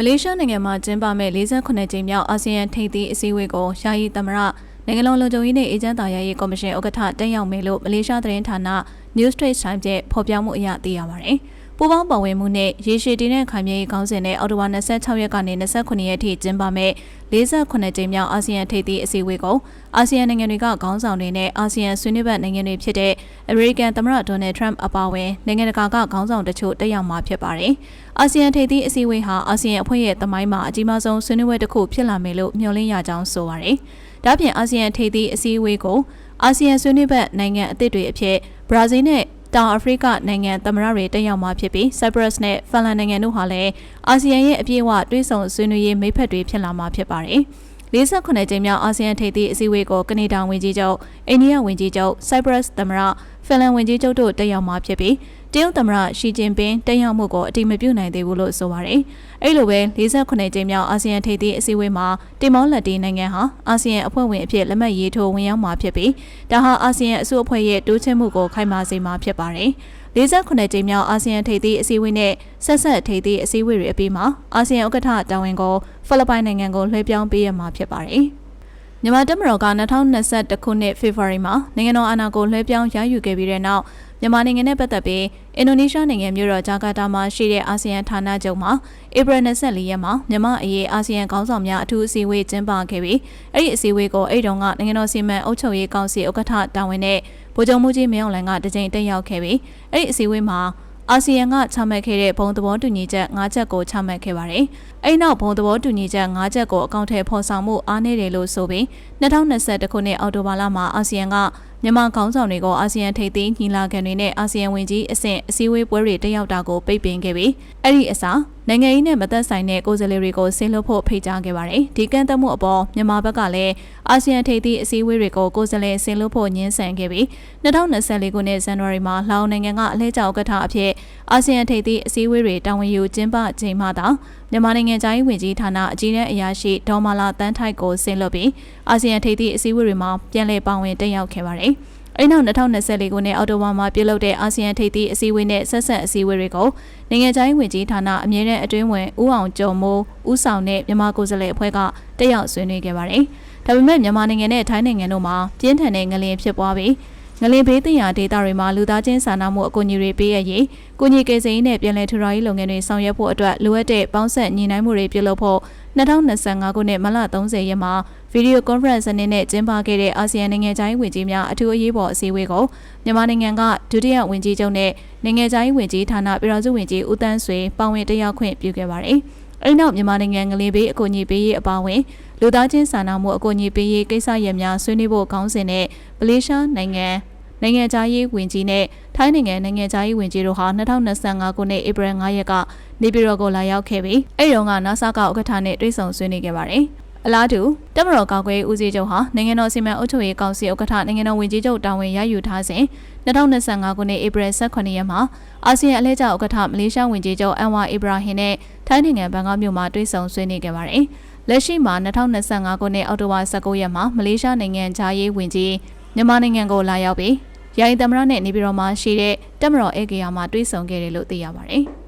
မလေးရှားနိုင်ငံမှာကျင်းပမဲ့48ကြိမ်မြောက်အာဆီယံထိပ်သီးအစည်းအဝေးကိုယာယီသမရနိုင်ငံလုံးလုံခြုံရေးနှင့်အေဂျင့်တာယာရေးကော်မရှင်ဥက္ကဋ္ဌတက်ရောက်မယ်လို့မလေးရှားသတင်းဌာန News Straits Times ရဲ့ဖော်ပြမှုအရသိရပါတယ်။ ပူးပေါင်းပါဝင်မှုနဲ့ရေရှည်တည်တဲ့ခိုင်မြဲရေးကောင်းစဉ်နဲ့အော်တိုဝါ26ရက်ကနေ29ရက်ထိကျင်းပမဲ့48ကြိမ်မြောက်အာဆီယံထိပ်သီးအစည်းအဝေးကိုအာဆီယံနိုင်ငံတွေကခေါင်းဆောင်တွေနဲ့အာဆီယံဆွေးနွေးဘက်နိုင်ငံတွေဖြစ်တဲ့အမေရိကန်သမ္မတဒေါ်နယ်ထရမ့်အပါအဝင်နိုင်ငံတကာကခေါင်းဆောင်တချို့တက်ရောက်မှာဖြစ်ပါတယ်။အာဆီယံထိပ်သီးအစည်းအဝေးဟာအာဆီယံအဖွဲ့ရဲ့သမိုင်းမှာအကြီးမားဆုံးဆွေးနွေးပွဲတစ်ခုဖြစ်လာမယ်လို့မျှော်လင့်ရကြောင်းဆိုပါတယ်။ဒါ့ပြင်အာဆီယံထိပ်သီးအစည်းအဝေးကိုအာဆီယံဆွေးနွေးဘက်နိုင်ငံအသစ်တွေအဖြစ်ဘရာဇီးနဲ့ တောင်အာဖရိကနိုင်ငံသမ္မတတွေတက်ရောက်မှာဖြစ်ပြီး Cyprus နဲ့ Finland နိုင်ငံတို့ဟာလည်းအာဆီယံရဲ့အပြည့်အဝတွဲဆောင်ဆွေးနွေးရေးမိတ်ဖက်တွေဖြစ်လာမှာဖြစ်ပါတယ်။ 48ကြိမ်မြောက်အာဆီယံထိပ်သီးအစည်းအဝေးကိုကနေဒါဝန်ကြီးချုပ်အိန္ဒိယဝန်ကြီးချုပ် Cyprus သမ္မတဖင်လန်ဝန်ကြီးချုပ်တို့တက်ရောက်မှာဖြစ်ပြီးတရုတ်သမ္မတရှီကျင်ပင်းတက်ရောက်မှုကိုအတိမပြုနိုင်သေးဘူးလို့ဆိုပါတယ်။အဲ့လိုပဲ48ကြိမ်မြောက်အာဆီယံထိပ်သီးအစည်းအဝေးမှာတင်မောလက်တီနိုင်ငံဟာအာဆီယံအဖွဲ့ဝင်အဖြစ်လက်မှတ်ရေးထိုးဝင်ရောက်မှာဖြစ်ပြီးဒါဟာအာဆီယံအစုအဖွဲ့ရဲ့တိုးချဲ့မှုကိုခိုင်မာစေမှာဖြစ်ပါတယ်။48ကြိမ်မြောက်အာဆီယံထိပ်သီးအစည်းအဝေးနဲ့ဆက်ဆက်ထိပ်သီးအစည်းအဝေးတွေအပြီးမှာအာဆီယံဥက္ကဋ္ဌတာဝန်ကိုဖိလစ်ပိုင်နိုင်ငံကိုလွှဲပြောင်းပေးရမှာဖြစ်ပါတယ်။မြန်မာတပ်မတော်က2021ခုနှစ်ဖေဖော်ဝါရီမှာနိုင်ငံတော်အာဏာကိုလွှဲပြောင်းရယူခဲ့ပြီးတဲ့နောက်မြန်မာနိုင်ငံနဲ့ပတ်သက်ပြီးအင်ဒိုနီးရှားနိုင်ငံမြို့တော်ဂျာကာတာမှာရှိတဲ့အာဆီယံဌာနချုပ်မှာဧပြီ24ရက်မှာမြန်မာအရေးအာဆီယံခေါင်းဆောင်များအထူးအစည်းအဝေးကျင်းပခဲ့ပြီးအဲ့ဒီအစည်းအဝေးကိုအဲ့တုန်းကနိုင်ငံတော်စီမံအုပ်ချုပ်ရေးကောင်စီဥက္ကဋ္ဌတာဝန်နဲ့ ဗိုလ်ချုပ်မှုကြီးမင်းအောင်လှိုင်ကတကြိမ်တက်ရောက်ခဲ့ပြီးအဲ့ဒီအစည်းအဝေးမှာအာဆီယံကချမှတ်ခဲ့တဲ့ဘုံသဘောတူညီချက်၅ချက်ကိုချမှတ်ခဲ့ပါတယ်။အဲ့နောက်ဘုံသဘောတူညီချက်၅ချက်ကိုအကောင့်ထဲဖော်ဆောင်မှုအားနည်းတယ်လို့ဆိုပြီး2021ခုနှစ်အောက်တိုဘာလမှာအာဆီယံက မြန်မာခေါင်းဆောင်တွေကိုအာဆီယံထိပ်သီးညီလာခံတွေနဲ့အာဆီယံဝင်ကြီးအဆင့်အစည်းအဝေးပွဲတွေတက်ရောက်တာကိုပိတ်ပင်ခဲ့ပြီးအဲ့ဒီအစားနိုင်ငံရေးနဲ့မသက်ဆိုင်တဲ့ကိုယ်စားလှယ်တွေကိုဆင်းလွှတ်ဖို့ဖိတ်ကြားခဲ့ပါတယ်။ဒီကန့်သက်မှုအပေါ်မြန်မာဘက်ကလည်းအာဆီယံထိပ်သီးအစည်းအဝေးတွေကိုကိုယ်စားလှယ်ဆင်းလွှတ်ဖို့ညှင်းဆန်ခဲ့ပြီး2024ခုနှစ်ဇန်နဝါရီမှာလာအိုနိုင်ငံကအလဲကျဥက္ကဋ္ဌအဖြစ်အာဆီယံထိပ်သီးအစည်းအဝေးတွေတာဝန်ယူကျင်းပချိန်မှသာမြန်မာနိုင်ငံသားရေးဝန်ကြီးဌာနအကြီးအကဲအရာရှိဒေါ်မာလာတန်းထိုက်ကိုဆင်းလွှတ်ပြီးအာဆီယံထိပ်သီးအစည်းအဝေးတွေမှာပြန်လည်ပါဝင်တက်ရောက်ခဲ့ပါတယ်။အဲ့နောက်2024ခုနှစ်အောက်တိုဘာမှာပြုလုပ်တဲ့အာဆီယံထိပ်သီးအစည်းအဝေးနဲ့ဆက်ဆက်အစည်းအဝေးတွေကိုနိုင်ငံခြားရေးဝန်ကြီးဌာနအမြဲတမ်းအတွင်းဝင်ဦးအောင်ကျော်မိုးဦးဆောင်တဲ့မြန်မာကိုယ်စားလှယ်အဖွဲ့ကတက်ရောက်ဆွေးနွေးခဲ့ပါတယ်။ဒါပေမဲ့မြန်မာနိုင်ငံနဲ့ထိုင်းနိုင်ငံတို့မှာပြင်းထန်တဲ့ငလျင်ဖြစ်ပွားပြီး ငလင်ဘေးတင်ရာဒေသတွေမှာလူသားချင်းစာနာမှုအကူအညီတွေပေးရရေးကုညီကေစိန်နဲ့ပြည်내ထူထောင်ရေးလုပ်ငန်းတွေဆောင်ရွက်ဖို့အတွက်လိုအပ်တဲ့ပေါင်းဆက်ညီနိုင်မှုတွေပြုလုပ်ဖို့2025ခုနှစ်မလ30ရက်မှာဗီဒီယိုကွန်ဖရင့်အနေနဲ့ကျင်းပခဲ့တဲ့အာဆီယံနိုင်ငံခြားရေးဝန်ကြီးများအထူးအရေးပေါ်အစည်းအဝေးကိုမြန်မာနိုင်ငံကဒုတိယဝန်ကြီးချုပ်နဲ့နိုင်ငံခြားရေးဝန်ကြီးဌာနပြည်ထောင်စုဝန်ကြီးဦးတန်းဆွေပါဝင်တက်ရောက်ခွင့်ပြုခဲ့ပါတယ်။ အဲဒီနောက်မြန်မာနိုင်ငံငလင်ဘေးအကူအညီပေးရေးအပါအဝင်လူသားချင်းစာနာမှုအကူအညီပေးရေးကိစ္စရပ်များဆွေးနွေးဖို့ခေါင်းစဉ်နဲ့မလေးရှားနိုင်ငံနိုင်ငံခြားရေးဝန်ကြီးနဲ့ထိုင်းနိုင်ငံနိုင်ငံခြားရေးဝန်ကြီးတို့ဟာ2025ခုနှစ်ဧပြီ9ရက်ကနေပြည်တော်ကိုလာရောက်ခဲ့ပြီးအဲ့တုန်းက NASA ကဥက္ကဋ္ဌနဲ့တွေ့ဆုံဆွေးနွေးခဲ့ပါတယ်။ အလားတူတမတော်ကောက်ွယ်ဦးစီးချုပ်ဟာနိုင်ငံတော်စီမံအုပ်ချုပ်ရေးကောင်စီဥက္ကဋ္ဌနိုင်ငံတော်ဝန်ကြီးချုပ်တာဝန်ရယူထားစဉ်2025ခုနှစ်ဧပြီ18ရက်မှာအာဆီယံအလဲကျဥက္ကဋ္ဌမလေးရှားဝန်ကြီးချုပ်အန်ဝါအီဘရာဟင်နဲ့ထိုင်းနိုင်ငံဘန်ကောက်မြို့မှာတွေ့ဆုံဆွေးနွေးခဲ့ပါတယ်။လက်ရှိမှာ2025ခုနှစ်အောက်တိုဘာ19ရက်မှာမလေးရှားနိုင်ငံခြားရေးဝန်ကြီးမြန်မာနိုင်ငံကိုလာရောက်ပြီးယာယီသမ္မတနဲ့နေပြည်တော်မှာရှိတဲ့တက်မတော်ဧကရာမှာတွေ့ဆုံခဲ့တယ်လို့သိရပါတယ်။